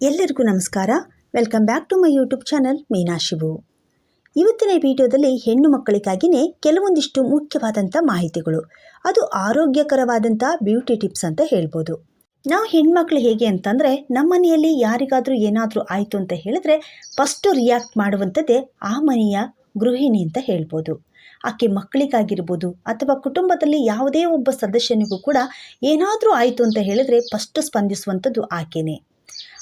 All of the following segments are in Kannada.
ಎಲ್ಲರಿಗೂ ನಮಸ್ಕಾರ. Welcome back to my YouTube channel Meena Shivu ಇವತ್ತಿನ ವಿಡಿಯೋದಲ್ಲಿ ಹೆಣ್ಣು ಮಕ್ಕಳಿಗಾಗಿಯೇ ಕೆಲವೊಂದಿಷ್ಟು ಮುಖ್ಯವಾದಂಥ ಮಾಹಿತಿಗಳು. ಅದು ಆರೋಗ್ಯಕರವಾದಂಥ ಬ್ಯೂಟಿ ಟಿಪ್ಸ್ ಅಂತ ಹೇಳ್ಬೋದು. ನಾವು ಹೆಣ್ಮಕ್ಳು ಹೇಗೆ ಅಂತಂದರೆ, ನಮ್ಮ ಮನೆಯಲ್ಲಿ ಯಾರಿಗಾದರೂ ಏನಾದರೂ ಆಯಿತು ಅಂತ ಹೇಳಿದ್ರೆ ಫಸ್ಟು ರಿಯಾಕ್ಟ್ ಮಾಡುವಂಥದ್ದೇ ಆ ಮನೆಯ ಗೃಹಿಣಿ ಅಂತ ಹೇಳ್ಬೋದು. ಆಕೆ ಮಕ್ಕಳಿಗಾಗಿರ್ಬೋದು, ಅಥವಾ ಕುಟುಂಬದಲ್ಲಿ ಯಾವುದೇ ಒಬ್ಬ ಸದಸ್ಯನಿಗೂ ಕೂಡ ಏನಾದರೂ ಆಯಿತು ಅಂತ ಹೇಳಿದ್ರೆ ಫಸ್ಟ್ ಸ್ಪಂದಿಸುವಂಥದ್ದು ಆಕೆನೇ.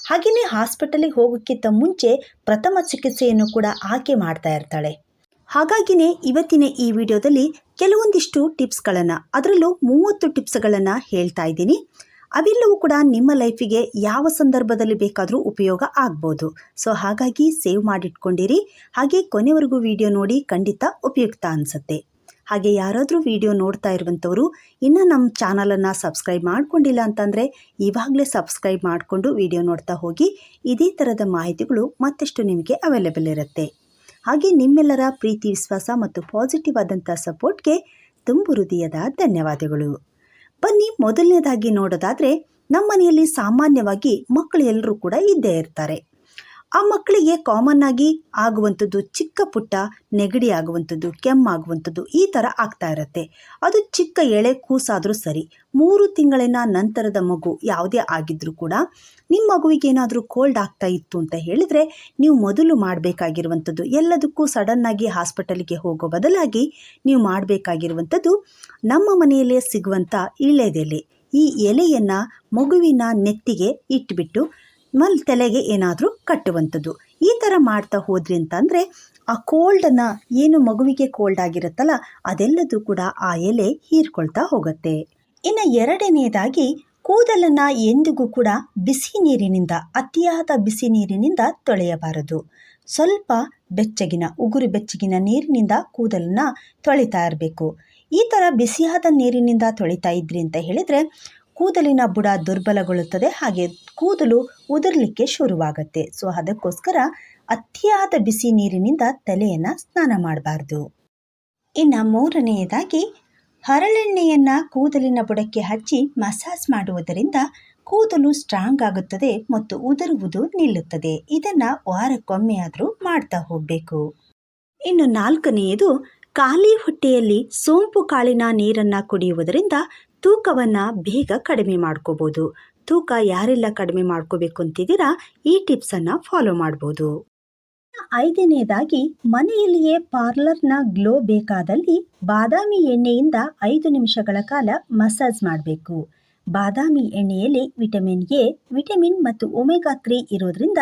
ಹಾಗೆಯೇ ಹಾಸ್ಪಿಟಲಿಗೆ ಹೋಗೋಕ್ಕಿಂತ ಮುಂಚೆ ಪ್ರಥಮ ಚಿಕಿತ್ಸೆಯನ್ನು ಕೂಡ ಆಕೆ ಮಾಡ್ತಾ ಇರ್ತಾಳೆ. ಹಾಗಾಗಿನೇ ಇವತ್ತಿನ ಈ ವಿಡಿಯೋದಲ್ಲಿ ಕೆಲವೊಂದಿಷ್ಟು ಟಿಪ್ಸ್ಗಳನ್ನು, ಅದರಲ್ಲೂ ಮೂವತ್ತು ಟಿಪ್ಸ್ಗಳನ್ನು ಹೇಳ್ತಾ ಇದ್ದೀನಿ. ಅವೆಲ್ಲವೂ ಕೂಡ ನಿಮ್ಮ ಲೈಫಿಗೆ ಯಾವ ಸಂದರ್ಭದಲ್ಲಿ ಬೇಕಾದರೂ ಉಪಯೋಗ ಆಗ್ಬೋದು. ಸೊ, ಹಾಗಾಗಿ ಸೇವ್ ಮಾಡಿಟ್ಕೊಂಡಿರಿ. ಹಾಗೆ ಕೊನೆವರೆಗೂ ವಿಡಿಯೋ ನೋಡಿ ಖಂಡಿತ ಉಪಯುಕ್ತ ಅನಿಸುತ್ತೆ. ಹಾಗೆ ಯಾರಾದರೂ ವಿಡಿಯೋ ನೋಡ್ತಾ ಇರುವಂಥವರು ಇನ್ನೂ ನಮ್ಮ ಚಾನಲನ್ನು ಸಬ್ಸ್ಕ್ರೈಬ್ ಮಾಡ್ಕೊಂಡಿಲ್ಲ ಅಂತಂದರೆ ಇವಾಗಲೇ ಸಬ್ಸ್ಕ್ರೈಬ್ ಮಾಡಿಕೊಂಡು ವಿಡಿಯೋ ನೋಡ್ತಾ ಹೋಗಿ. ಇದೇ ಥರದ ಮಾಹಿತಿಗಳು ಮತ್ತಷ್ಟು ನಿಮಗೆ ಅವೈಲೇಬಲ್ ಇರುತ್ತೆ. ಹಾಗೆ ನಿಮ್ಮೆಲ್ಲರ ಪ್ರೀತಿ, ವಿಶ್ವಾಸ ಮತ್ತು ಪಾಸಿಟಿವ್ ಆದಂಥ ಸಪೋರ್ಟ್ಗೆ ತುಂಬು ಹೃದಯದ ಧನ್ಯವಾದಗಳು. ಬನ್ನಿ ಮೊದಲನೇದಾಗಿ ನೋಡೋದಾದರೆ ನಮ್ಮ ಮನೆಯಲ್ಲಿ ಸಾಮಾನ್ಯವಾಗಿ ಮಕ್ಕಳು ಎಲ್ಲರೂ ಕೂಡ ಇದ್ದೇ ಇರ್ತಾರೆ. ಆ ಮಕ್ಕಳಿಗೆ ಕಾಮನ್ ಆಗಿ ಆಗುವಂಥದ್ದು ಚಿಕ್ಕ ಪುಟ್ಟ, ನೆಗಡಿ ಆಗುವಂಥದ್ದು ಕೆಮ್ಮಾಗುವಂಥದ್ದು ಈ ಥರ ಆಗ್ತಾ ಇರುತ್ತೆ. ಅದು ಚಿಕ್ಕ ಎಳೆ ಕೂಸಾದರೂ ಸರಿ, ಮೂರು ತಿಂಗಳಿನ ನಂತರದ ಮಗು ಯಾವುದೇ ಆಗಿದ್ರೂ ಕೂಡ ನಿಮ್ಮ ಮಗುವಿಗೆ ಏನಾದರೂ ಕೋಲ್ಡ್ ಆಗ್ತಾ ಇತ್ತು ಅಂತ ಹೇಳಿದರೆ ನೀವು ಮೊದಲು ಮಾಡಬೇಕಾಗಿರುವಂಥದ್ದು ಎಲ್ಲದಕ್ಕೂ ಸಡನ್ನಾಗಿ ಹಾಸ್ಪಿಟಲ್ಗೆ ಹೋಗೋ ಬದಲಾಗಿ ನೀವು ಮಾಡಬೇಕಾಗಿರುವಂಥದ್ದು ನಮ್ಮ ಮನೆಯಲ್ಲೇ ಸಿಗುವಂಥ ಇಳೆದೆಲೆ. ಈ ಎಲೆಯನ್ನು ಮಗುವಿನ ನೆತ್ತಿಗೆ ಇಟ್ಬಿಟ್ಟು ಮಲ್ ತಲೆಗೆ ಏನಾದರೂ ಕಟ್ಟುವಂಥದ್ದು. ಈ ಥರ ಮಾಡ್ತಾ ಹೋದ್ರಿ ಅಂತಂದರೆ, ಆ ಕೋಲ್ಡನ್ನು ಏನು ಮಗುವಿಗೆ ಕೋಲ್ಡ್ ಆಗಿರುತ್ತಲ್ಲ, ಅದೆಲ್ಲದೂ ಕೂಡ ಆ ಎಲೆ ಹೀರ್ಕೊಳ್ತಾ ಹೋಗುತ್ತೆ. ಇನ್ನು ಎರಡನೆಯದಾಗಿ ಕೂದಲನ್ನು ಎಂದಿಗೂ ಕೂಡ ಬಿಸಿ ನೀರಿನಿಂದ, ಅತಿಯಾದ ಬಿಸಿ ನೀರಿನಿಂದ ತೊಳೆಯಬಾರದು. ಸ್ವಲ್ಪ ಬೆಚ್ಚಗಿನ, ಉಗುರು ಬೆಚ್ಚಗಿನ ನೀರಿನಿಂದ ಕೂದಲನ್ನು ತೊಳಿತಾ ಇರಬೇಕು. ಈ ಥರ ಬಿಸಿಯಾದ ನೀರಿನಿಂದ ತೊಳಿತಾ ಇದ್ರಿ ಅಂತ ಹೇಳಿದರೆ ಕೂದಲಿನ ಬುಡ ದುರ್ಬಲಗೊಳ್ಳುತ್ತದೆ, ಹಾಗೆ ಕೂದಲು ಉದುರಲಿಕ್ಕೆ ಶುರುವಾಗುತ್ತೆ. ಸೊ, ಅದಕ್ಕೋಸ್ಕರ ಅತಿಯಾದ ಬಿಸಿ ನೀರಿನಿಂದ ತಲೆಯನ್ನು ಸ್ನಾನ ಮಾಡಬಾರ್ದು. ಇನ್ನು ಮೂರನೆಯದಾಗಿ, ಹರಳೆಣ್ಣೆಯನ್ನು ಕೂದಲಿನ ಬುಡಕ್ಕೆ ಹಚ್ಚಿ ಮಸಾಜ್ ಮಾಡುವುದರಿಂದ ಕೂದಲು ಸ್ಟ್ರಾಂಗ್ ಆಗುತ್ತದೆ ಮತ್ತು ಉದುರುವುದು ನಿಲ್ಲುತ್ತದೆ. ಇದನ್ನು ವಾರಕ್ಕೊಮ್ಮೆಯಾದರೂ ಮಾಡ್ತಾ ಹೋಗಬೇಕು. ಇನ್ನು ನಾಲ್ಕನೆಯದು, ಖಾಲಿ ಹೊಟ್ಟೆಯಲ್ಲಿ ಸೋಂಪು ಕಾಳಿನ ನೀರನ್ನು ಕುಡಿಯುವುದರಿಂದ ತೂಕವನ್ನು ಬೇಗ ಕಡಿಮೆ ಮಾಡ್ಕೋಬೋದು. ತೂಕ ಯಾರೆಲ್ಲ ಕಡಿಮೆ ಮಾಡ್ಕೋಬೇಕು ಅಂತಿದ್ದೀರಾ, ಈ ಟಿಪ್ಸನ್ನು ಫಾಲೋ ಮಾಡ್ಬೋದು. ಐದನೇದಾಗಿ, ಮನೆಯಲ್ಲಿಯೇ ಪಾರ್ಲರ್ನ ಗ್ಲೋ ಬೇಕಾದಲ್ಲಿ ಬಾದಾಮಿ ಎಣ್ಣೆಯಿಂದ ಐದು ನಿಮಿಷಗಳ ಕಾಲ ಮಸಾಜ್ ಮಾಡಬೇಕು. ಬಾದಾಮಿ ಎಣ್ಣೆಯಲ್ಲಿ ವಿಟಮಿನ್ ಎ ವಿಟಮಿನ್ ಮತ್ತು ಒಮೆಗಾ ತ್ರೀ ಇರೋದ್ರಿಂದ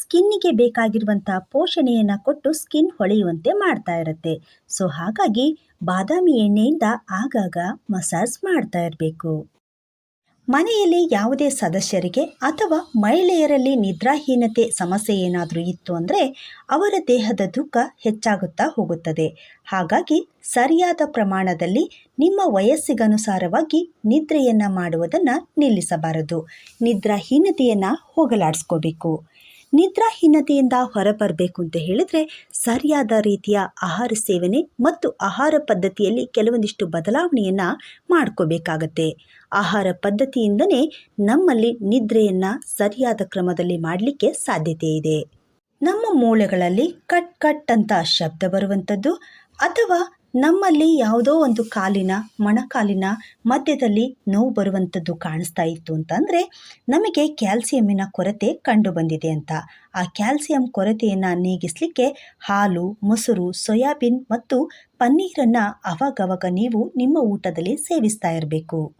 ಸ್ಕಿನ್ನಿಗೆ ಬೇಕಾಗಿರುವಂಥ ಪೋಷಣೆಯನ್ನು ಕೊಟ್ಟು ಸ್ಕಿನ್ ಹೊಳೆಯುವಂತೆ ಮಾಡ್ತಾ ಇರುತ್ತೆ. ಸೊ ಹಾಗಾಗಿ ಬಾದಾಮಿ ಎಣ್ಣೆಯಿಂದ ಆಗಾಗ ಮಸಾಜ್ ಮಾಡ್ತಾ ಇರಬೇಕು. ಮನೆಯಲ್ಲಿ ಯಾವುದೇ ಸದಸ್ಯರಿಗೆ ಅಥವಾ ಮಹಿಳೆಯರಲ್ಲಿ ನಿದ್ರಾಹೀನತೆ ಸಮಸ್ಯೆ ಏನಾದರೂ ಇತ್ತು ಅಂದರೆ ಅವರ ದೇಹದ ದುಃಖ ಹೆಚ್ಚಾಗುತ್ತಾ ಹೋಗುತ್ತದೆ. ಹಾಗಾಗಿ ಸರಿಯಾದ ಪ್ರಮಾಣದಲ್ಲಿ ನಿಮ್ಮ ವಯಸ್ಸಿಗನುಸಾರವಾಗಿ ನಿದ್ರೆಯನ್ನು ಮಾಡುವುದನ್ನು ನಿಲ್ಲಿಸಬಾರದು. ನಿದ್ರಾಹೀನತೆಯನ್ನು ಹೋಗಲಾಡಿಸ್ಕೋಬೇಕು. ನಿದ್ರಾಹೀನತೆಯಿಂದ ಹೊರಬರಬೇಕು ಅಂತ ಹೇಳಿದರೆ ಸರಿಯಾದ ರೀತಿಯ ಆಹಾರ ಸೇವನೆ ಮತ್ತು ಆಹಾರ ಪದ್ಧತಿಯಲ್ಲಿ ಕೆಲವೊಂದಿಷ್ಟು ಬದಲಾವಣೆಯನ್ನು ಮಾಡ್ಕೋಬೇಕಾಗತ್ತೆ. ಆಹಾರ ಪದ್ಧತಿಯಿಂದನೇ ನಮ್ಮಲ್ಲಿ ನಿದ್ರೆಯನ್ನು ಸರಿಯಾದ ಕ್ರಮದಲ್ಲಿ ಮಾಡಲಿಕ್ಕೆ ಸಾಧ್ಯತೆ ಇದೆ. ನಮ್ಮ ಮೂಳೆಗಳಲ್ಲಿ ಕಟ್ ಕಟ್ ಅಂತ ಶಬ್ದ ಬರುವಂಥದ್ದು ಅಥವಾ ನಮ್ಮಲ್ಲಿ ಯಾವುದೋ ಒಂದು ಕಾಲಿನ, ಮೊಣಕಾಲಿನ ಮಧ್ಯದಲ್ಲಿ ನೋವು ಬರುವಂಥದ್ದು ಕಾಣಿಸ್ತಾ ಇತ್ತು ಅಂತಂದರೆ ನಮಗೆ ಕ್ಯಾಲ್ಸಿಯಮ್ಮಿನ ಕೊರತೆ ಕಂಡು ಬಂದಿದೆ ಅಂತ. ಆ ಕ್ಯಾಲ್ಸಿಯಂ ಕೊರತೆಯನ್ನು ನೀಗಿಸಲಿಕ್ಕೆ ಹಾಲು, ಮೊಸರು, ಸೋಯಾಬೀನ್ ಮತ್ತು ಪನ್ನೀರನ್ನು ಅವಾಗವಾಗ ನೀವು ನಿಮ್ಮ ಊಟದಲ್ಲಿ ಸೇವಿಸ್ತಾ ಇರಬೇಕು.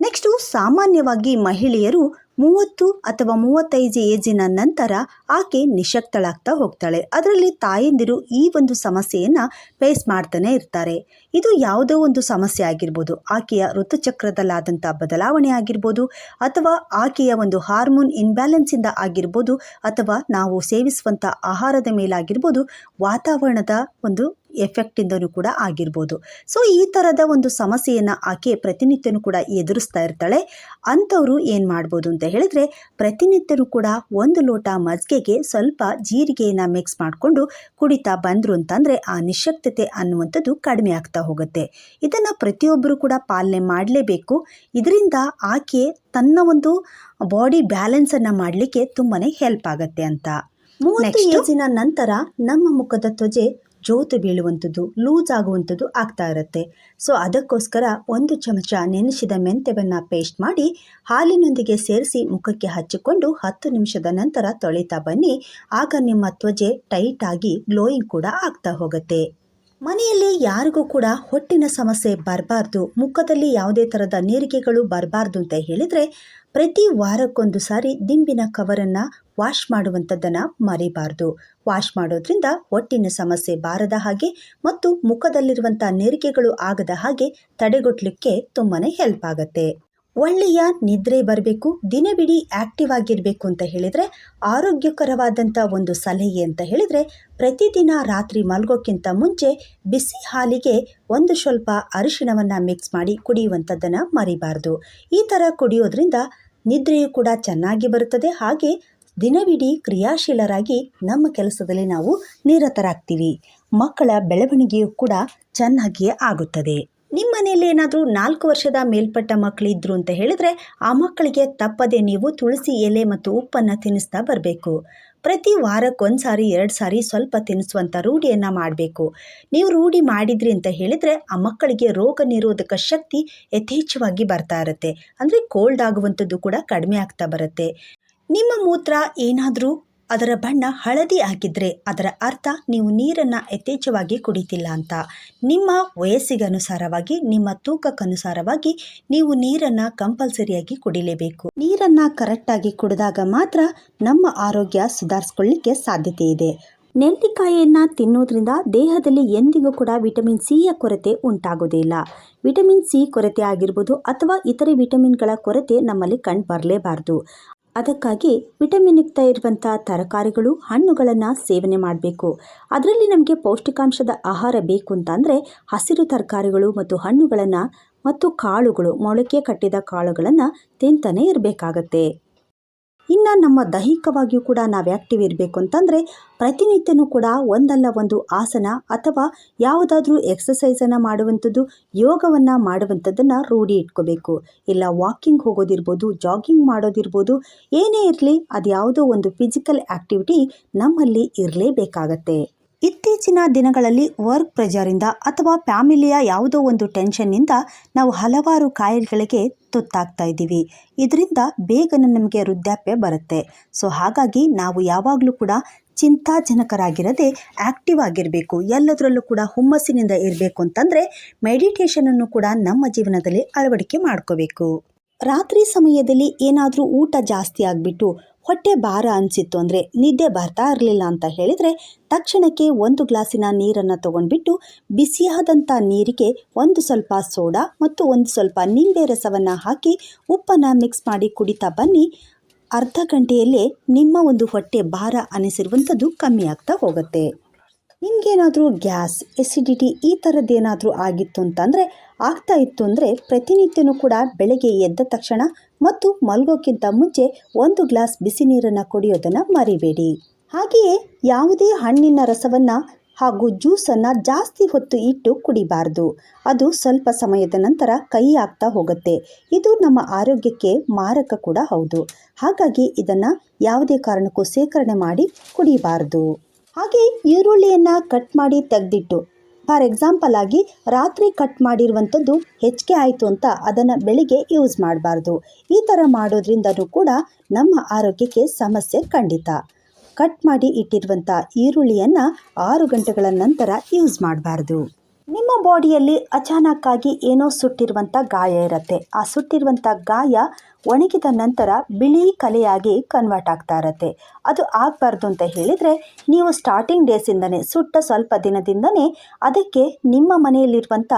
ನೆಕ್ಸ್ಟು ಸಾಮಾನ್ಯವಾಗಿ ಮಹಿಳೆಯರು ಮೂವತ್ತು ಅಥವಾ ಮೂವತ್ತೈದು ಏಜಿನ ನಂತರ ಆಕೆ ನಿಶಕ್ತಳಾಗ್ತಾ ಹೋಗ್ತಾಳೆ. ಅದರಲ್ಲಿ ತಾಯಂದಿರು ಈ ಒಂದು ಸಮಸ್ಯೆಯನ್ನು ಫೇಸ್ ಮಾಡ್ತಾನೆ ಇರ್ತಾರೆ. ಇದು ಯಾವುದೋ ಒಂದು ಸಮಸ್ಯೆ ಆಗಿರ್ಬೋದು. ಆಕೆಯ ಋತುಚಕ್ರದಲ್ಲಾದಂಥ ಬದಲಾವಣೆ ಆಗಿರ್ಬೋದು ಅಥವಾ ಆಕೆಯ ಒಂದು ಹಾರ್ಮೋನ್ ಇನ್ಬ್ಯಾಲೆನ್ಸಿಂದ ಆಗಿರ್ಬೋದು ಅಥವಾ ನಾವು ಸೇವಿಸುವಂಥ ಆಹಾರದ ಮೇಲಾಗಿರ್ಬೋದು ವಾತಾವರಣದ ಒಂದು ಎಫೆಕ್ಟಿಂದನೂ ಕೂಡ ಆಗಿರ್ಬೋದು. ಸೊ ಈ ಥರದ ಒಂದು ಸಮಸ್ಯೆಯನ್ನು ಆಕೆ ಪ್ರತಿನಿತ್ಯನೂ ಕೂಡ ಎದುರಿಸ್ತಾ ಇರ್ತಾಳೆ. ಅಂಥವರು ಏನು ಮಾಡ್ಬೋದು ಅಂತ ಹೇಳಿದರೆ ಪ್ರತಿನಿತ್ಯನೂ ಕೂಡ ಒಂದು ಲೋಟ ಮಜ್ಜಿಗೆಗೆ ಸ್ವಲ್ಪ ಜೀರಿಗೆಯನ್ನು ಮಿಕ್ಸ್ ಮಾಡಿಕೊಂಡು ಕುಡಿತಾ ಬಂದರು ಅಂತಂದರೆ ಆ ನಿಶಕ್ತತೆ ಅನ್ನುವಂಥದ್ದು ಕಡಿಮೆ ಆಗ್ತಾ ಹೋಗುತ್ತೆ. ಇದನ್ನು ಪ್ರತಿಯೊಬ್ಬರು ಕೂಡ ಪಾಲನೆ ಮಾಡಲೇಬೇಕು. ಇದರಿಂದ ಆಕೆ ತನ್ನ ಒಂದು ಬಾಡಿ ಬ್ಯಾಲೆನ್ಸನ್ನು ಮಾಡಲಿಕ್ಕೆ ತುಂಬಾ ಹೆಲ್ಪ್ ಆಗುತ್ತೆ ಅಂತ. ಮೂವತ್ತು ಏಜಿನ ನಂತರ ನಮ್ಮ ಮುಖದ ತ್ವಚೆ ಜೋತು ಬೀಳುವಂಥದ್ದು, ಲೂಸ್ ಆಗುವಂಥದ್ದು ಆಗ್ತಾ ಇರುತ್ತೆ. ಸೊ, ಅದಕ್ಕೋಸ್ಕರ ಒಂದು ಚಮಚ ನೆನೆಸಿದ ಮೆಂತ್ಯವನ್ನು ಪೇಸ್ಟ್ ಮಾಡಿ ಹಾಲಿನೊಂದಿಗೆ ಸೇರಿಸಿ ಮುಖಕ್ಕೆ ಹಚ್ಚಿಕೊಂಡು ಹತ್ತು ನಿಮಿಷದ ನಂತರ ತೊಳಿತಾ ಬನ್ನಿ. ಆಗ ನಿಮ್ಮ ತ್ವಚೆ ಟೈಟ್ ಆಗಿ ಗ್ಲೋಯಿಂಗ್ ಕೂಡ ಆಗ್ತಾ ಹೋಗುತ್ತೆ. ಮನೆಯಲ್ಲಿ ಯಾರಿಗೂ ಕೂಡ ಹೊಟ್ಟಿನ ಸಮಸ್ಯೆ ಬರಬಾರ್ದು, ಮುಖದಲ್ಲಿ ಯಾವುದೇ ಥರದ ನೀರಿಗೆಗಳು ಬರಬಾರ್ದು ಅಂತ ಹೇಳಿದರೆ ಪ್ರತಿ ವಾರಕ್ಕೊಂದು ಸಾರಿ ದಿಂಬಿನ ಕವರನ್ನು ವಾಶ್ ಮಾಡುವಂಥದ್ದನ್ನು ಮರಿಬಾರ್ದು. ವಾಶ್ ಮಾಡೋದ್ರಿಂದ ಹೊಟ್ಟಿನ ಸಮಸ್ಯೆ ಬಾರದ ಹಾಗೆ ಮತ್ತು ಮುಖದಲ್ಲಿರುವಂಥ ನೆರಿಗೆಗಳು ಆಗದ ಹಾಗೆ ತಡೆಗಟ್ಟಲಿಕ್ಕೆ ತುಂಬಾ ಹೆಲ್ಪ್ ಆಗುತ್ತೆ. ಒಳ್ಳೆಯ ನಿದ್ರೆ ಬರಬೇಕು, ದಿನವಿಡೀ ಆಕ್ಟಿವ್ ಆಗಿರಬೇಕು ಅಂತ ಹೇಳಿದರೆ ಆರೋಗ್ಯಕರವಾದಂಥ ಒಂದು ಸಲಹೆ ಅಂತ ಹೇಳಿದರೆ ಪ್ರತಿದಿನ ರಾತ್ರಿ ಮಲಗೋಕ್ಕಿಂತ ಮುಂಚೆ ಬಿಸಿ ಹಾಲಿಗೆ ಒಂದು ಸ್ವಲ್ಪ ಅರಿಶಿಣವನ್ನು ಮಿಕ್ಸ್ ಮಾಡಿ ಕುಡಿಯುವಂಥದ್ದನ್ನು ಮರಿಬಾರ್ದು. ಈ ಥರ ಕುಡಿಯೋದ್ರಿಂದ ನಿದ್ರೆಯು ಕೂಡ ಚೆನ್ನಾಗಿ ಬರುತ್ತದೆ. ಹಾಗೆ ದಿನವಿಡೀ ಕ್ರಿಯಾಶೀಲರಾಗಿ ನಮ್ಮ ಕೆಲಸದಲ್ಲಿ ನಾವು ನಿರತರಾಗ್ತೀವಿ. ಮಕ್ಕಳ ಬೆಳವಣಿಗೆಯು ಕೂಡ ಚೆನ್ನಾಗಿಯೇ ಆಗುತ್ತದೆ. ನಿಮ್ಮ ಮನೆಯಲ್ಲಿ ಏನಾದರೂ ನಾಲ್ಕು ವರ್ಷದ ಮೇಲ್ಪಟ್ಟ ಮಕ್ಕಳಿದ್ರು ಅಂತ ಹೇಳಿದರೆ ಆ ಮಕ್ಕಳಿಗೆ ತಪ್ಪದೆ ನೀವು ತುಳಸಿ ಎಲೆ ಮತ್ತು ಉಪ್ಪನ್ನು ತಿನ್ನಿಸ್ತಾ ಬರಬೇಕು. ಪ್ರತಿ ವಾರಕ್ಕೊಂದು ಸಾರಿ, ಎರಡು ಸಾರಿ ಸ್ವಲ್ಪ ತಿನ್ನಿಸುವಂಥ ರೂಢಿಯನ್ನು ಮಾಡಬೇಕು. ನೀವು ರೂಢಿ ಮಾಡಿದ್ರಿ ಅಂತ ಹೇಳಿದರೆ ಆ ಮಕ್ಕಳಿಗೆ ರೋಗ ನಿರೋಧಕ ಶಕ್ತಿ ಯಥೇಚ್ಛವಾಗಿ ಬರ್ತಾ ಇರುತ್ತೆ. ಅಂದರೆ ಕೋಲ್ಡ್ ಆಗುವಂಥದ್ದು ಕೂಡ ಕಡಿಮೆ ಆಗ್ತಾ ಬರುತ್ತೆ. ನಿಮ್ಮ ಮೂತ್ರ ಏನಾದರೂ ಅದರ ಬಣ್ಣ ಹಳದಿ ಆಗಿದ್ದರೆ ಅದರ ಅರ್ಥ ನೀವು ನೀರನ್ನು ಯಥೇಚ್ಛವಾಗಿ ಕುಡಿತಿಲ್ಲ ಅಂತ. ನಿಮ್ಮ ವಯಸ್ಸಿಗನುಸಾರವಾಗಿ, ನಿಮ್ಮ ತೂಕಕ್ಕನುಸಾರವಾಗಿ ನೀವು ನೀರನ್ನು ಕಂಪಲ್ಸರಿಯಾಗಿ ಕುಡಿಲೇಬೇಕು. ನೀರನ್ನು ಕರೆಕ್ಟಾಗಿ ಕುಡಿದಾಗ ಮಾತ್ರ ನಮ್ಮ ಆರೋಗ್ಯ ಸುಧಾರಿಸ್ಕೊಳ್ಳಿಕ್ಕೆ ಸಾಧ್ಯತೆ ಇದೆ. ನೆಲ್ಲಿಕಾಯಿಯನ್ನು ತಿನ್ನೋದ್ರಿಂದ ದೇಹದಲ್ಲಿ ಎಂದಿಗೂ ಕೂಡ ವಿಟಮಿನ್ ಸಿಯ ಕೊರತೆ ಉಂಟಾಗೋದಿಲ್ಲ ವಿಟಮಿನ್ ಸಿ ಕೊರತೆ ಆಗಿರ್ಬೋದು ಅಥವಾ ಇತರೆ ವಿಟಮಿನ್ಗಳ ಕೊರತೆ ನಮ್ಮಲ್ಲಿ ಕಂಡು ಬರಲೇಬಾರ್ದು ಅದಕ್ಕಾಗಿ ವಿಟಮಿನ್ ಯುಕ್ತ ಇರುವಂಥ ತರಕಾರಿಗಳು, ಹಣ್ಣುಗಳನ್ನು ಸೇವನೆ ಮಾಡಬೇಕು. ಅದರಲ್ಲಿ ನಮಗೆ ಪೌಷ್ಟಿಕಾಂಶದ ಆಹಾರ ಬೇಕು ಅಂತಂದರೆ ಹಸಿರು ತರಕಾರಿಗಳು ಮತ್ತು ಹಣ್ಣುಗಳನ್ನು ಮತ್ತು ಕಾಳುಗಳು, ಮೊಳಕೆ ಕಟ್ಟಿದ ಕಾಳುಗಳನ್ನು ತಿಂತಾನೆ ಇರಬೇಕಾಗತ್ತೆ. ಇನ್ನು ನಮ್ಮ ದೈಹಿಕವಾಗಿಯೂ ಕೂಡ ನಾವು ಆ್ಯಕ್ಟಿವ್ ಇರಬೇಕು ಅಂತಂದರೆ ಪ್ರತಿನಿತ್ಯನೂ ಕೂಡ ಒಂದಲ್ಲ ಒಂದು ಆಸನ ಅಥವಾ ಯಾವುದಾದ್ರೂ ಎಕ್ಸಸೈಸನ್ನು ಮಾಡುವಂಥದ್ದು, ಯೋಗವನ್ನು ಮಾಡುವಂಥದ್ದನ್ನು ರೂಢಿ ಇಟ್ಕೋಬೇಕು. ಇಲ್ಲ ವಾಕಿಂಗ್ ಹೋಗೋದಿರ್ಬೋದು ಜಾಗಿಂಗ್ ಮಾಡೋದಿರ್ಬೋದು, ಏನೇ ಇರಲಿ ಅದು ಯಾವುದೋ ಒಂದು ಫಿಸಿಕಲ್ ಆ್ಯಕ್ಟಿವಿಟಿ ನಮ್ಮಲ್ಲಿ ಇರಲೇಬೇಕಾಗತ್ತೆ. ಇತ್ತೀಚಿನ ದಿನಗಳಲ್ಲಿ ವರ್ಕ್ ಪ್ರೆಜರಿಂದ ಅಥವಾ ಫ್ಯಾಮಿಲಿಯ ಯಾವುದೋ ಒಂದು ಟೆನ್ಷನ್ನಿಂದ ನಾವು ಹಲವಾರು ಕಾಯಿಲೆಗಳಿಗೆ ತುತ್ತಾಗ್ತಾ ಇದ್ದೀವಿ. ಇದರಿಂದ ಬೇಗನೆ ನಮಗೆ ವೃದ್ಧಾಪ್ಯ ಬರುತ್ತೆ. ಸೊ, ಹಾಗಾಗಿ ನಾವು ಯಾವಾಗಲೂ ಕೂಡ ಚಿಂತಾಜನಕರಾಗಿರದೆ ಆ್ಯಕ್ಟಿವ್ ಆಗಿರಬೇಕು. ಎಲ್ಲದರಲ್ಲೂ ಕೂಡ ಹುಮ್ಮಸ್ಸಿನಿಂದ ಇರಬೇಕು ಅಂತಂದರೆ ಮೆಡಿಟೇಷನನ್ನು ಕೂಡ ನಮ್ಮ ಜೀವನದಲ್ಲಿ ಅಳವಡಿಕೆ ಮಾಡ್ಕೋಬೇಕು. ರಾತ್ರಿ ಸಮಯದಲ್ಲಿ ಏನಾದರೂ ಊಟ ಜಾಸ್ತಿ ಆಗಿಬಿಟ್ಟು ಹೊಟ್ಟೆ ಭಾರ ಅನಿಸಿತ್ತು ಅಂದರೆ ನಿದ್ದೆ ಬರ್ತಾ ಇರಲಿಲ್ಲ ಅಂತ ಹೇಳಿದರೆ ತಕ್ಷಣಕ್ಕೆ ಒಂದು ಗ್ಲಾಸಿನ ನೀರನ್ನು ತಗೊಂಡ್ಬಿಟ್ಟು ಬಿಸಿಯಾದಂಥ ನೀರಿಗೆ ಒಂದು ಸ್ವಲ್ಪ ಸೋಡಾ ಮತ್ತು ಒಂದು ಸ್ವಲ್ಪ ನಿಂಬೆ ರಸವನ್ನು ಹಾಕಿ ಉಪ್ಪನ್ನು ಮಿಕ್ಸ್ ಮಾಡಿ ಕುಡಿತಾ ಬನ್ನಿ. ಅರ್ಧ ಗಂಟೆಯಲ್ಲೇ ನಿಮ್ಮ ಒಂದು ಹೊಟ್ಟೆ ಭಾರ ಅನಿಸಿರುವಂಥದ್ದು ಕಮ್ಮಿ ಆಗ್ತಾ ಹೋಗುತ್ತೆ. ನಿಮಗೇನಾದರೂ ಗ್ಯಾಸ್ ಎಸಿಡಿಟಿ ಈ ಥರದ್ದೇನಾದರೂ ಆಗಿತ್ತು ಅಂತಂದರೆ, ಆಗ್ತಾ ಇತ್ತು ಅಂದರೆ ಪ್ರತಿನಿತ್ಯನೂ ಕೂಡ ಬೆಳಗ್ಗೆ ಎದ್ದ ತಕ್ಷಣ ಮತ್ತು ಮಲಗೋಕ್ಕಿಂತ ಮುಂಚೆ ಒಂದು ಗ್ಲಾಸ್ ಬಿಸಿ ನೀರನ್ನು ಕುಡಿಯೋದನ್ನು ಮರಿಬೇಡಿ. ಹಾಗೆಯೇ ಯಾವುದೇ ಹಣ್ಣಿನ ರಸವನ್ನು ಹಾಗೂ ಜ್ಯೂಸನ್ನು ಜಾಸ್ತಿ ಹೊತ್ತು ಇಟ್ಟು ಕುಡಿಬಾರ್ದು. ಅದು ಸ್ವಲ್ಪ ಸಮಯದ ನಂತರ ಕೈ ಆಗ್ತಾ ಹೋಗುತ್ತೆ. ಇದು ನಮ್ಮ ಆರೋಗ್ಯಕ್ಕೆ ಮಾರಕ ಕೂಡ ಹೌದು. ಹಾಗಾಗಿ ಇದನ್ನು ಯಾವುದೇ ಕಾರಣಕ್ಕೂ ಸೇಖರಣೆ ಮಾಡಿ ಕುಡಿಬಾರ್ದು. ಹಾಗೆ ಈರುಳ್ಳಿಯನ್ನು ಕಟ್ ಮಾಡಿ ತೆಗೆದಿಟ್ಟು ಫಾರ್ ಎಕ್ಸಾಂಪಲ್ ಆಗಿ ರಾತ್ರಿ ಕಟ್ ಮಾಡಿರುವಂಥದ್ದು ಹೆಚ್ಚಿಗೆ ಆಯಿತು ಅಂತ ಅದನ್ನು ಬೆಳಿಗ್ಗೆ ಯೂಸ್ ಮಾಡಬಾರ್ದು. ಈ ಥರ ಮಾಡೋದ್ರಿಂದನೂ ಕೂಡ ನಮ್ಮ ಆರೋಗ್ಯಕ್ಕೆ ಸಮಸ್ಯೆ ಖಂಡಿತ. ಕಟ್ ಮಾಡಿ ಇಟ್ಟಿರುವಂಥ ಈರುಳ್ಳಿಯನ್ನು ಆರು ಗಂಟೆಗಳ ನಂತರ ಯೂಸ್ ಮಾಡಬಾರ್ದು. ನಿಮ್ಮ ಬಾಡಿಯಲ್ಲಿ ಅಚಾನಕ್ಕಾಗಿ ಏನೋ ಸುಟ್ಟಿರುವಂಥ ಗಾಯ ಇರುತ್ತೆ. ಆ ಸುಟ್ಟಿರುವಂಥ ಗಾಯ ಒಣಗಿದ ನಂತರ ಬಿಳಿ ಕಲೆಯಾಗಿ ಕನ್ವರ್ಟ್ ಆಗ್ತಾ ಇರುತ್ತೆ. ಅದು ಆಗಬಾರ್ದು ಅಂತ ಹೇಳಿದರೆ ನೀವು ಸ್ಟಾರ್ಟಿಂಗ್ ಡೇಸಿಂದನೇ ಸುಟ್ಟ ಸ್ವಲ್ಪ ದಿನದಿಂದನೇ ಅದಕ್ಕೆ ನಿಮ್ಮ ಮನೆಯಲ್ಲಿರುವಂಥ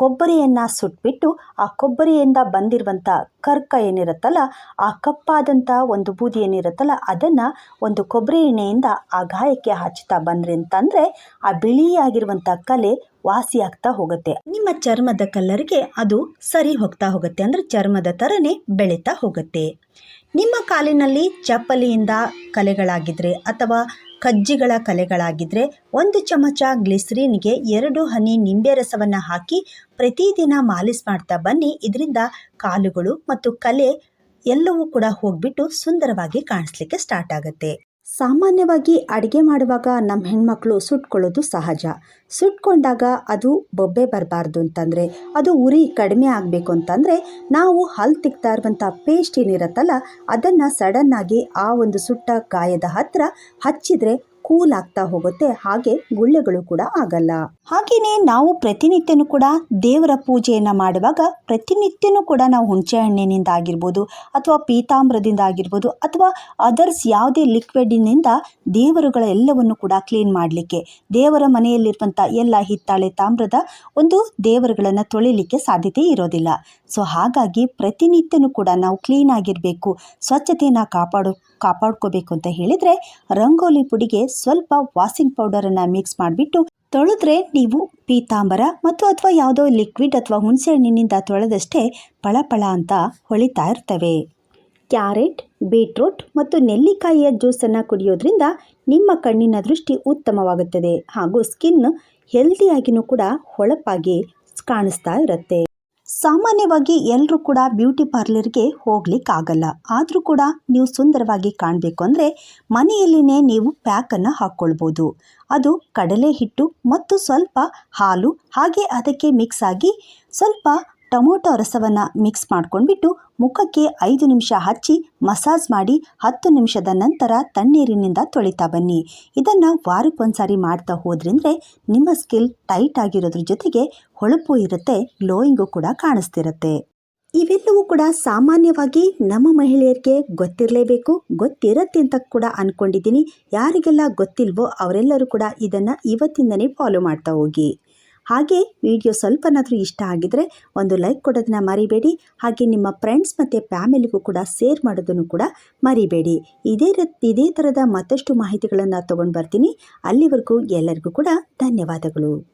ಕೊಬ್ಬರಿಯನ್ನು ಸುಟ್ಬಿಟ್ಟು ಆ ಕೊಬ್ಬರಿಯಿಂದ ಬಂದಿರುವಂಥ ಕರ್ಕ ಏನಿರುತ್ತಲ್ಲ, ಆ ಕಪ್ಪಾದಂಥ ಒಂದು ಬೂದಿ ಏನಿರುತ್ತಲ್ಲ, ಅದನ್ನು ಒಂದು ಕೊಬ್ಬರಿ ಎಣ್ಣೆಯಿಂದ ಆ ಗಾಯಕ್ಕೆ ಹಚ್ತಾ ಬಂದ್ರಿ ಅಂತಂದರೆ ಆ ಬಿಳಿಯಾಗಿರುವಂಥ ಕಲೆ ವಾಸಿಯಾಗ್ತಾ ಹೋಗುತ್ತೆ. ನಿಮ್ಮ ಚರ್ಮದ ಕಲ್ಲರ್ಗೆ ಅದು ಸರಿ ಹೋಗ್ತಾ ಹೋಗುತ್ತೆ, ಅಂದರೆ ಚರ್ಮದ ಥರನೇ ಬೆಳೀತಾ ಹೋಗುತ್ತೆ. ನಿಮ್ಮ ಕಾಲಿನಲ್ಲಿ ಚಪ್ಪಲಿಯಿಂದ ಕಲೆಗಳಾಗಿದ್ದರೆ ಅಥವಾ ಕಜ್ಜಿಗಳ ಕಲೆಗಳಾಗಿದ್ದರೆ ಒಂದು ಚಮಚ ಗ್ಲಿಸರಿನ್ಗೆ ಎರಡು ಹನಿ ನಿಂಬೆ ರಸವನ್ನು ಹಾಕಿ ಪ್ರತಿದಿನ ಮಾಲಿಸ್ ಮಾಡ್ತಾ ಬನ್ನಿ. ಇದರಿಂದ ಕಾಲುಗಳು ಮತ್ತು ಕಲೆ ಎಲ್ಲವೂ ಕೂಡ ಹೋಗ್ಬಿಟ್ಟು ಸುಂದರವಾಗಿ ಕಾಣಿಸ್ಲಿಕ್ಕೆ ಸ್ಟಾರ್ಟ್ ಆಗುತ್ತೆ. ಸಾಮಾನ್ಯವಾಗಿ ಅಡುಗೆ ಮಾಡುವಾಗ ನಮ್ಮ ಹೆಣ್ಮಕ್ಳು ಸುಟ್ಕೊಳ್ಳೋದು ಸಹಜ. ಸುಟ್ಕೊಂಡಾಗ ಅದು ಬೊಬ್ಬೆ ಬರಬಾರ್ದು ಅಂತಂದರೆ, ಅದು ಉರಿ ಕಡಿಮೆ ಆಗಬೇಕು ಅಂತಂದರೆ, ನಾವು ಹಲ್ ತಿಕ್ತಾ ಇರುವಂಥ ಪೇಸ್ಟ್ ಏನಿರುತ್ತಲ್ಲ, ಅದನ್ನು ಸಡನ್ನಾಗಿ ಆ ಒಂದು ಸುಟ್ಟ ಗಾಯದ ಹತ್ತಿರ ಹಚ್ಚಿದರೆ ಕೂಲ್ ಆಗ್ತಾ ಹೋಗುತ್ತೆ, ಹಾಗೆ ಗುಳ್ಳೆಗಳು ಕೂಡ ಆಗಲ್ಲ. ಹಾಗೆಯೇ ನಾವು ಪ್ರತಿನಿತ್ಯನೂ ಕೂಡ ದೇವರ ಪೂಜೆಯನ್ನು ಮಾಡುವಾಗ ಪ್ರತಿನಿತ್ಯನೂ ಕೂಡ ನಾವು ಹುಣಸೆ ಹಣ್ಣಿನಿಂದ ಆಗಿರ್ಬೋದು ಅಥವಾ ಪೀತಾಮ್ರದಿಂದ ಆಗಿರ್ಬೋದು ಅಥವಾ ಅದರ್ಸ್ ಯಾವುದೇ ಲಿಕ್ವಿಡಿನಿಂದ ದೇವರುಗಳ ಎಲ್ಲವನ್ನು ಕೂಡ ಕ್ಲೀನ್ ಮಾಡಲಿಕ್ಕೆ, ದೇವರ ಮನೆಯಲ್ಲಿರುವಂಥ ಎಲ್ಲ ಹಿತ್ತಾಳೆ ತಾಮ್ರದ ಒಂದು ದೇವರುಗಳನ್ನು ತೊಳಿಲಿಕ್ಕೆ ಸಾಧ್ಯತೆ ಇರೋದಿಲ್ಲ. ಸೊ ಹಾಗಾಗಿ ಪ್ರತಿನಿತ್ಯನೂ ಕೂಡ ನಾವು ಕ್ಲೀನ್ ಆಗಿರಬೇಕು, ಸ್ವಚ್ಛತೆಯನ್ನು ಕಾಪಾಡೋ, ಕಾಪಾಡ್ಕೋಬೇಕು ಅಂತ ಹೇಳಿದರೆ ರಂಗೋಲಿ ಪುಡಿಗೆ ಸ್ವಲ್ಪ ವಾಷಿಂಗ್ ಪೌಡರನ್ನು ಮಿಕ್ಸ್ ಮಾಡಿಬಿಟ್ಟು ತೊಳೆದ್ರೆ ನೀವು ಪೀತಾಂಬರ ಮತ್ತು ಅಥವಾ ಯಾವುದೋ ಲಿಕ್ವಿಡ್ ಅಥವಾ ಹುಣಸೆ ಹಣ್ಣಿನಿಂದ ತೊಳೆದಷ್ಟೇ ಪಳಪಳ ಅಂತ ಹೊಳಿತಾ ಇರ್ತವೆ. ಕ್ಯಾರೆಟ್ ಬೀಟ್ರೂಟ್ ಮತ್ತು ನೆಲ್ಲಿಕಾಯಿಯ ಜ್ಯೂಸನ್ನು ಕುಡಿಯೋದ್ರಿಂದ ನಿಮ್ಮ ಕಣ್ಣಿನ ದೃಷ್ಟಿ ಉತ್ತಮವಾಗುತ್ತದೆ ಹಾಗೂ ಸ್ಕಿನ್ ಹೆಲ್ದಿಯಾಗಿಯೂ ಕೂಡ ಹೊಳಪಾಗಿ ಕಾಣಿಸ್ತಾ ಇರುತ್ತೆ. ಸಾಮಾನ್ಯವಾಗಿ ಎಲ್ಲರೂ ಕೂಡ ಬ್ಯೂಟಿ ಪಾರ್ಲರ್ಗೆ ಹೋಗ್ಲಿಕ್ಕಾಗಲ್ಲ. ಆದರೂ ಕೂಡ ನೀವು ಸುಂದರವಾಗಿ ಕಾಣಬೇಕು ಅಂದರೆ ಮನೆಯಲ್ಲಿನೇ ನೀವು ಪ್ಯಾಕನ್ನು ಹಾಕ್ಕೊಳ್ಬೋದು ಅದು ಕಡಲೆ ಹಿಟ್ಟು ಮತ್ತು ಸ್ವಲ್ಪ ಹಾಲು ಹಾಗೆ ಅದಕ್ಕೆ ಮಿಕ್ಸ್ ಆಗಿ ಸ್ವಲ್ಪ ಟೊಮೊಟೊ ರಸವನ್ನು ಮಿಕ್ಸ್ ಮಾಡ್ಕೊಂಡ್ಬಿಟ್ಟು ಮುಖಕ್ಕೆ ಐದು ನಿಮಿಷ ಹಚ್ಚಿ ಮಸಾಜ್ ಮಾಡಿ ಹತ್ತು ನಿಮಿಷದ ನಂತರ ತಣ್ಣೀರಿನಿಂದ ತೊಳಿತಾ ಬನ್ನಿ. ಇದನ್ನು ವಾರಕ್ಕೊಂದ್ಸಾರಿ ಮಾಡ್ತಾ ಹೋದ್ರಿಂದ್ರೆ ನಿಮ್ಮ ಸ್ಕಿಲ್ ಟೈಟ್ ಆಗಿರೋದ್ರ ಜೊತೆಗೆ ಹೊಳಪು ಇರುತ್ತೆ ಗ್ಲೋಯಿಂಗು ಕೂಡ ಕಾಣಿಸ್ತಿರುತ್ತೆ. ಇವೆಲ್ಲವೂ ಕೂಡ ಸಾಮಾನ್ಯವಾಗಿ ನಮ್ಮ ಮಹಿಳೆಯರಿಗೆ ಗೊತ್ತಿರಲೇಬೇಕು, ಗೊತ್ತಿರತ್ತೆ ಅಂತ ಕೂಡ ಅಂದ್ಕೊಂಡಿದ್ದೀನಿ ಯಾರಿಗೆಲ್ಲ ಗೊತ್ತಿಲ್ವೋ ಅವರೆಲ್ಲರೂ ಕೂಡ ಇದನ್ನು ಇವತ್ತಿಂದನೇ ಫಾಲೋ ಮಾಡ್ತಾ ಹೋಗಿ. ಹಾಗೆ ವಿಡಿಯೋ ಸ್ವಲ್ಪನಾದರೂ ಇಷ್ಟ ಆಗಿದರೆ ಒಂದು ಲೈಕ್ ಕೊಡೋದನ್ನ ಮರಿಬೇಡಿ. ಹಾಗೆ ನಿಮ್ಮ ಫ್ರೆಂಡ್ಸ್ ಮತ್ತು ಫ್ಯಾಮಿಲಿಗೂ ಕೂಡ ಶೇರ್ ಮಾಡೋದನ್ನು ಕೂಡ ಮರಿಬೇಡಿ. ಇದೇ ಇದೇ ಥರದ ಮತ್ತಷ್ಟು ಮಾಹಿತಿಗಳನ್ನು ತೊಗೊಂಡು ಬರ್ತೀನಿ. ಅಲ್ಲಿವರೆಗೂ ಎಲ್ಲರಿಗೂ ಕೂಡ ಧನ್ಯವಾದಗಳು.